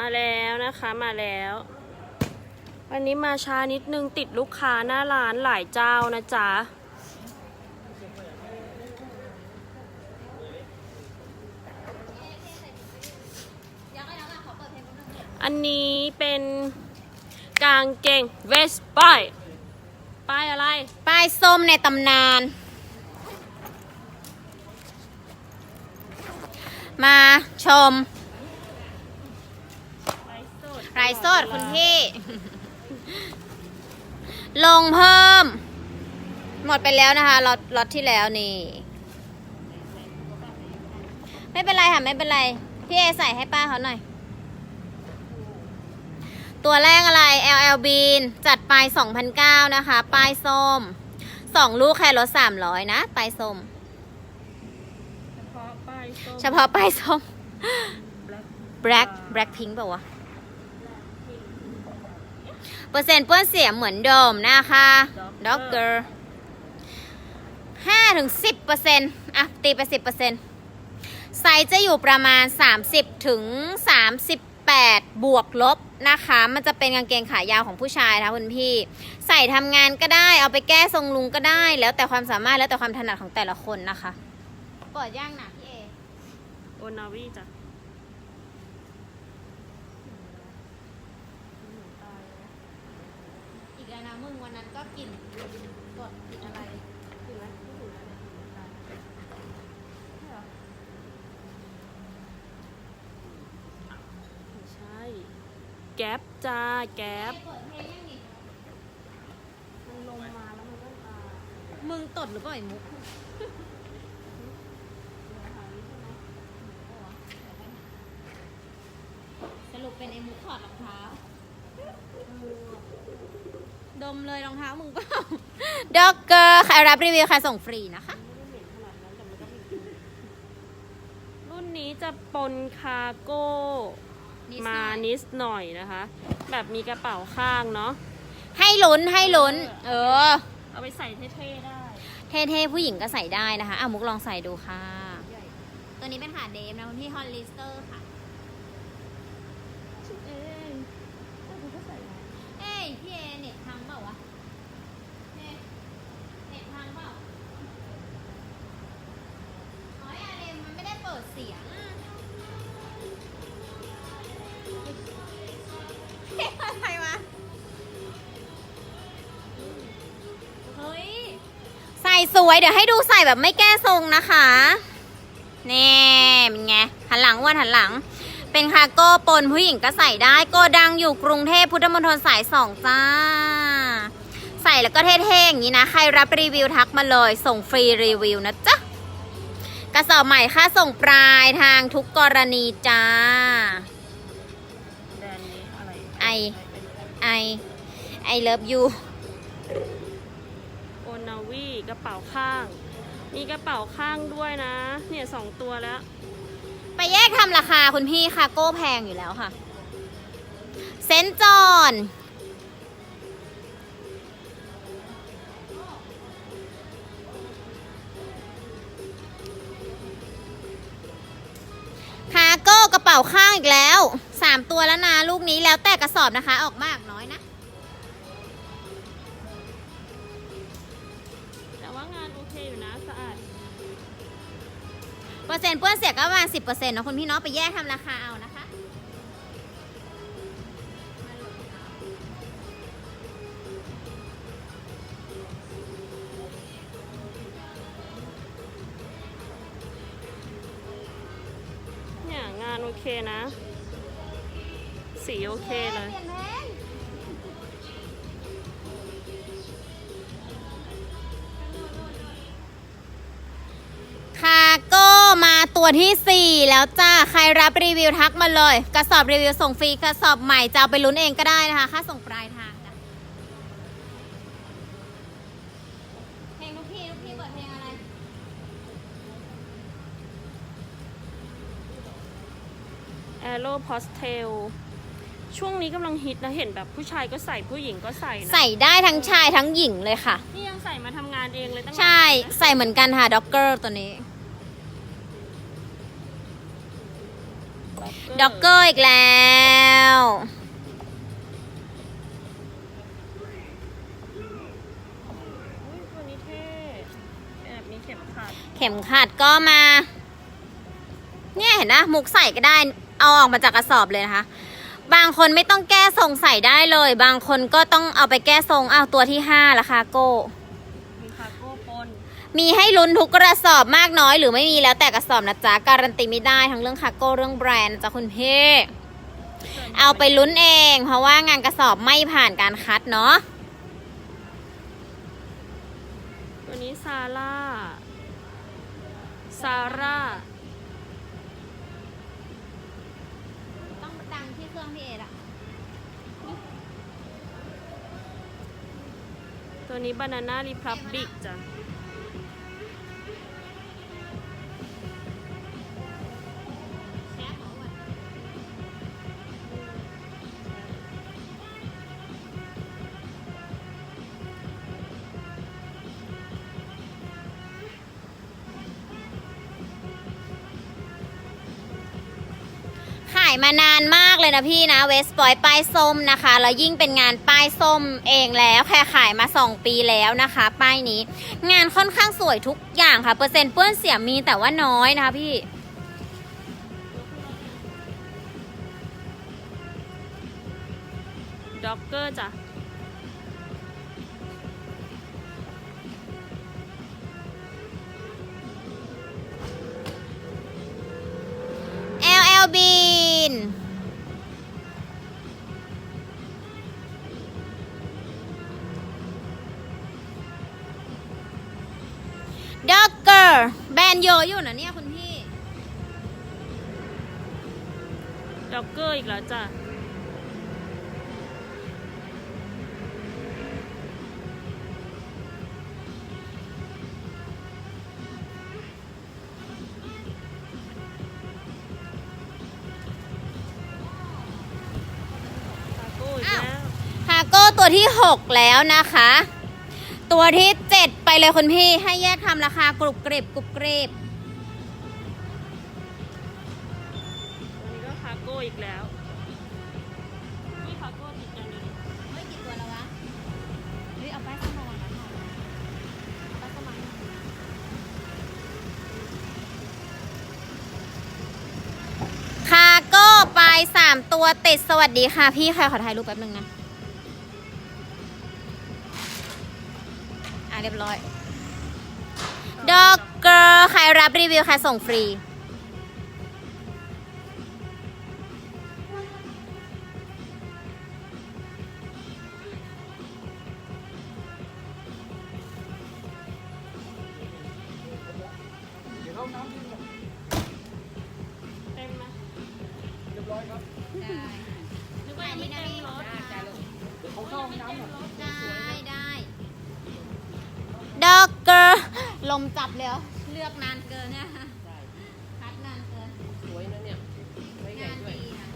มาแล้วนะคะมาแล้ว วันนี้มาช้านิดนึงติดลูกค้าหน้าร้านหลายเจ้านะจ๊ะอันนี้เป็นกางเกงเวสป้ายป้ายอะไร ป้ายส้มในตำนาน มาชม รายสดคุณพี่ ลงเพิ่ม หมดไปแล้วนะคะล็อตล็อตที่แล้วนี่ ไม่เป็นไรค่ะ ไม่เป็นไร พี่เอใส่ให้ป้าเขาหน่อย ตัวแรกอะไร LL Bean จัดไป2,009นะคะ ป้ายส้ม2ลูกแค่ลด300นะ ป้ายส้ม เฉพาะป้ายส้ม เฉพาะป้ายส้ม Black Black Pink ป่าวะ เปอร์เซ็นต์เปื้อนเสียเหมือนเดิมนะคะด็อกเกอร์ห้าถึงสิบเปอร์เซ็นต์อะตีไปสิบเปอร์เซ็นต์ไซส์จะอยู่ประมาณ 30 ถึง 38 บวกลบนะคะ มันจะเป็นกางเกงขายาวของผู้ชายนะคะคุณพี่ ใส่ทำงานก็ได้ เอาไปแก้ทรงลุงก็ได้ แล้วแต่ความสามารถแล้วแต่ความถนัดของแต่ละคนนะคะเปิดย่างหนาพี่เอโอนาวีจ้ะ อีกแล้ว นะมึงวันนั้นก็กลิ่นกดกลิ่นอะไรถึงไหมไม่ถึงแล้วเนี่ยตายไม่ใช่ แก๊ปจ้า แก๊ปเปิดเพลงยังนี่มันลงมาแล้วมันก็ตายมึงตดหรือเปล่าไอ้มุกสรุปเป็นไอ้มุกถอดรองเท้า ดมเลยรองเท้ามึงเปล่าด็อกเกอร์ใครรับรีวิวใครส่งฟรีนะคะ รุ่นนี้จะปนคาร์โก้นิดหน่อย มานิดหน่อยนะคะ แบบมีกระเป๋าข้างเนาะ ให้ลุ้นให้ลุ้น เออ เอาไปใส่เท่ๆได้ เท่ๆผู้หญิงก็ใส่ได้นะคะอะมุกลองใส่ดูค่ะ ตัวนี้เป็นขาเดฟนะคุณพี่ฮอลลิสเตอร์ค่ะเองก็ใส่ได้ เอ้ยพี่เอเน็ตพังเปล่าวะเอ๊ะเน็ตพังเปล่าอ๋อไออาเอ็มมันไม่ได้เปิดเสียงอะเฮ้ยอะไรวะ เฮ้ย ใส่สวยเดี๋ยวให้ดูใส่แบบไม่แก้ทรงนะคะ นี่เป็นไง หันหลังอ้วันหันหลัง เป็นคาร์โก้ปนผู้หญิงก็ใส่ได้โกดังอยู่กรุงเทพพุทธมณฑลสายสองจ้า ใส่แล้วก็เท่ๆอย่างนี้นะ ใครรับรีวิวทักมาเลย ส่งฟรีรีวิวนะจ๊ะ กระสอบใหม่ค่าส่งปลายทางทุกกรณีจ้าแบรนด์นี้อะไรไอ ไอ ไอเลิฟยูโอนาวีกระเป๋าข้าง มีกระเป๋าข้างด้วยนะ เนี่ยสองตัวแล้ว ไปแยกทำราคาคุณพี่คาโก้แพงอยู่แล้วค่ะ เซนจอนคาโก้กระเป๋าข้างอีกแล้วสามตัวแล้วนะลูกนี้แล้วแต่กระสอบนะคะ ออกมากน้อยนะ แต่ว่างานโอเคอยู่นะสะอาด เปอร์เซ็นต์เปื้อนเสียก็ประมาณสิบเปอร์เซ็นต์นะคุณพี่เนาะไปแยกทำราคาเอานะคะ เนี่ยงานโอเคนะ สีโอเคเลยค ตัวที่ 4 แล้วจ้า ใครรับรีวิวทักมาเลย กระสอบรีวิวส่งฟรี กระสอบใหม่จะเอาไปลุ้นเองก็ได้นะคะ ค่าส่งปลายทางจ้ะเพลงลูกพี่ลูกพี่เปิดเพลงอะไร แอโร่พอสเทล ช่วงนี้กำลังฮิตนะเห็นแบบผู้ชายก็ใส่ผู้หญิงก็ใส่นะใส่ได้ทั้งชายทั้งหญิงเลยค่ะ นี่ยังใส่มาทำงานเองเลยตั้งหลายใช่วันนะ ใส่เหมือนกันค่ะด็อกเกอร์ตัวนี้ ด็อกเกอร์อีกแล้ว อุ๊ยตัวนี้เท่แอบมีเข็มขัดเข็มขัดก็มา เนี่ยเห็นนะมุกใส่ก็ได้ เอาออกมาจากกระสอบเลยนะคะ บางคนไม่ต้องแก้ทรงใส่ได้เลย บางคนก็ต้องเอาไปแก้ทรงอ้าวตัวที่ห้าละคาโก้มีคาโก้ มีให้ลุ้นทุกกระสอบมากน้อยหรือไม่มีแล้วแต่กระสอบนะจ๊ะ การันตีไม่ได้ทั้งเรื่องคาโก้เรื่องแบรนด์นะจ๊ะคุณพี่เอาไปลุ้นเอง เพราะว่างานกระสอบไม่ผ่านการคัดเนาะตัวนี้ซาร่าซาร่าต้องดังที่เครื่องพี่เอละตัวนี้บานาน่ารีพับบิกจ้ะายมานานมากเลยนะพี่นะเวสปอยป้ายส้มนะคะ แล้วยิ่งเป็นงานป้ายส้มเองแล้วแค่ขายมา 2 ปีแล้วนะคะ ป้ายนี้ งานค่อนข้างสวยทุกอย่างค่ะ เปอร์เซ็นต์เปื้อนเสียมีแต่ว่าน้อยนะคะพี่ด็อกเกอร์จ้ะ LL Bean ด็อกเกอร์ แบนโยอยู่นะเนี่ยคุณพี่ ด็อกเกอร์อีกแล้วจ้ะ อีกอ้าวแล้วคาโก้ตัวที่ 6 แล้วนะคะ ตัวที่ 7 ไปเลยคุณพี่ให้แยกทำราคากรุบกริบกรุบกริบตัวนี้ก็คาโก้อีกแล้วามตัวติดสวัสดีค่ะ พี่ใครขอถ่ายรูปแป๊บนึงนะ อะเรียบร้อย ดอกเกอร์ใครรับรีวิวใครส่งฟรีเลมจับเลยเหรอเลือกนานเกินเนี่ยคัดนานเกินสวยนะเนี่ยไม่ใหญ่งานด้วยดีนะ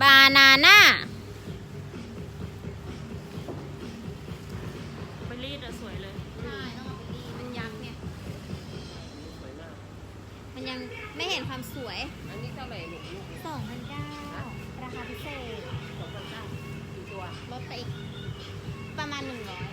บานาน่าไปรีดอะสวยเลย ใช่ต้องเอาไปดีมันยักษ์เนี่ยสวยมาก มันยังไม่เห็นความสวยอันนี้เท่าไหร่ลูกลูกสองพันเก้าราคาพิเศษสองพันเก้ากี่ตัวลดไปอีกประมาณหนึ่งร้อย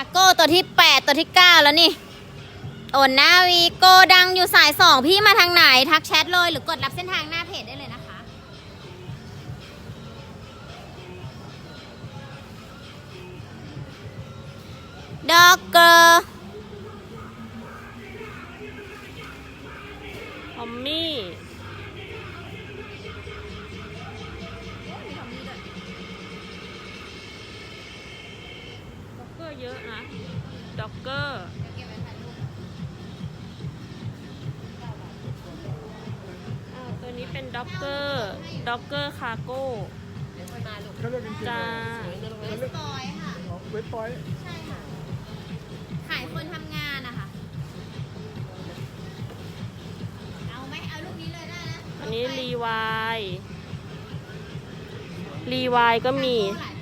าโก้ตัวที่ 8 ตัวที่ 9 แล้วนี่โอนหน้าวีโกดังอยู่สาย 2 พี่มาทางไหน ทักแชทเลยหรือกดรับเส้นทางหน้าเพจได้เลยนะคะด็อกเกอร์ฮอมมี่ ร์เยอะนะด็อกเกอร์อ่าตัวนี้เป็นด็อกเกอร์ด็อกเกอร์คาโก้เดี๋ยวค่อยมาลูกเขาเรียกจริงๆจ้าสวยนะลูกเวนะสปอยค่ะอ๋อเว็บพอยต์ใช่ค่ะ ขายคนทำงานนะคะ เอาไหมเอาลูกนี้เลยได้นะอันนี้รีวายรีวายก็มี หลาย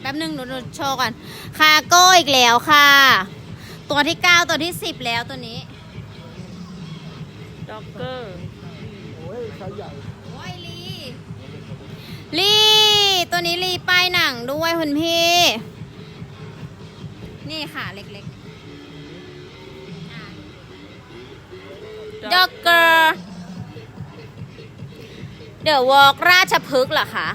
แป๊บหนึ่งหนูหนูโชว์ก่อนคาโก้อีกแล้วค่ะ ตัวที่9ตัวที่10แล้วตัวนี้ด็อกเกอร์โอ้ยไซส์ใหญ่โอ้ยลีลีตัวนี้ลีป้ายหนังด้วยคุณพี่ นี่ค่ะเล็กๆด็อกเกอร์เดอะวอล์กราชพฤกษ์เหรอคะ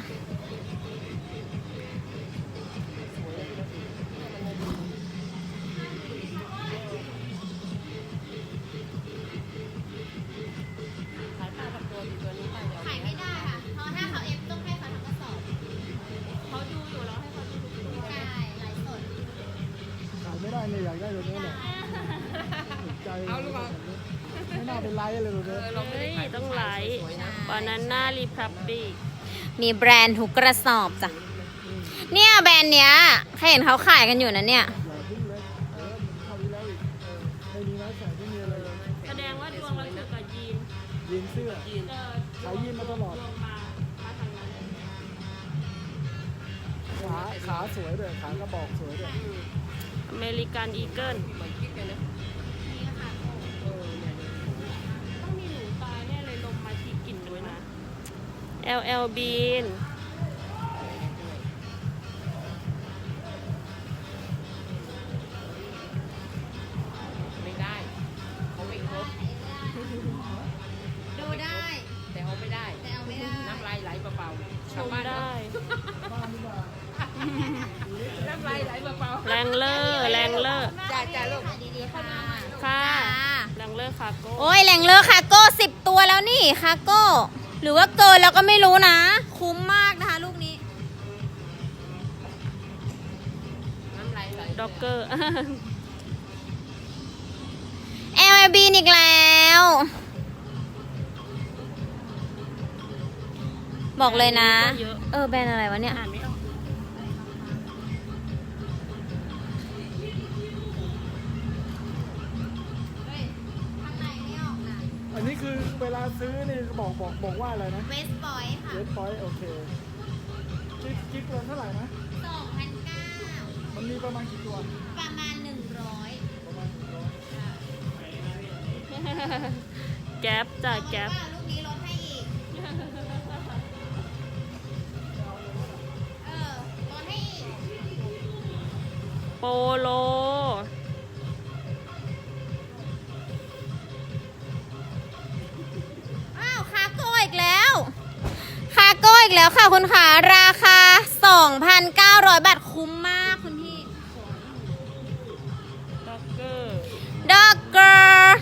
เนี่ยอยากได้ตัวนี้แหละถูกใจเอาหรือเปล่า ไม่น่าเป็นไรเลยตัวเอนี้อเราไม่เฮ้ได้ยขายต้องไลท์สวยๆนะบานาน่ารีพับบิกมีแบรนด์ทุกกระสอบจ้ะ เนี่ยแบรนด์เนี้ยเคยเห็นเขาขายกันอยู่นะเนี่ย อย่าพึ่งเลยเออเข้าดีแล้วอีกเออไม่มีไม้ใส่ไม่มีอะไรเลยแสดงว่าดวงเราถูกกับยีนยีนเสื้อยีนเออขายยีนมาตลอด ดวงมามาทางนั้น ขาขาสวยด้วยขากระบอกสวยด้วย อเมริกันอีเกิลเหมือนกิ๊กเลยนะเออเนี่ยต้องมีหนูตายแน่เลยลมมาทีกลิ่นด้วยนะ LL Bean ไม่ได้เขาไม่ครบดูได้ แต่เอาไม่ได้ แต่เอาไม่ได้ น้ำลายไหลเบาๆชชาวมบ้านได้บ้านนี่ว่าน้ำลายไหลเบาแรงเลอ จ้าจ้าลูกดีๆค่ะค่ะจ้าแรงเลอร์คาโก้โอ้ยแหล่งเลอคาโก้สิบตัวแล้วนี่คาโก้ หรือว่าเกินแล้วก็ไม่รู้นะ คุ้มมากนะคะลูกนี้น้ำลายไหลด็อกเกอร์ LB อีกแล้ว บอกเลยนะเยอะเออแบรนด์อะไรวะเนี่ยอ่านไม่ ซื้อนี่บอกบอกบอกว่าอะไรนะเวสปอยค่ะเวสพอยต์โอเคกิ๊กกิ๊กเงินเท่าไหร่นะสองพันเก้ามันมีประมาณกี่ตัว ประมาณหนึ่งร้อยประมาณกี่ตัวแก๊ปจ้ะแก๊ปว่าลูกนี้ลดให้อีก เออลดให้อีก โปโล แล้วค่ะคุณขาราคา 2,900 บาทคุ้มมากคุณพี่ด็อกเกอร์ด็อกเกอร์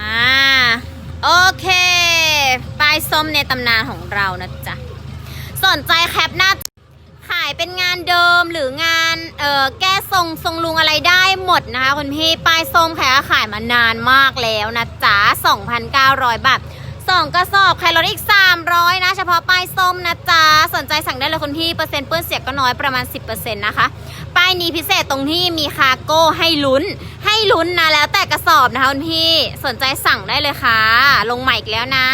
มาโอเคป้ายส้มในตำนานของเรานะจ๊ะ สนใจแคปหน้าขาย เป็นงานเดิมหรืองานเอ่อแก้ทรงทรงลุงอะไรได้หมดนะคะคุณพี่ป้ายส้มแค่ขายมานานมากแล้วนะจ๊ะ2,900 บาทสองกระสอบใครลดอีก 300 นะ เฉพาะป้ายส้มนะจ๊ะ สนใจสั่งได้เลยคุณพี่ เปอร์เซ็นต์เปื้อนเสียก็น้อยประมาณ 10%นะคะ ป้ายนี้พิเศษตรงที่มีคาร์โก้ให้ลุ้น ให้ลุ้นนะ แล้วแต่กระสอบนะคะคุณพี่ สนใจสั่งได้เลยค่ะ ลงใหม่อีกแล้วนะ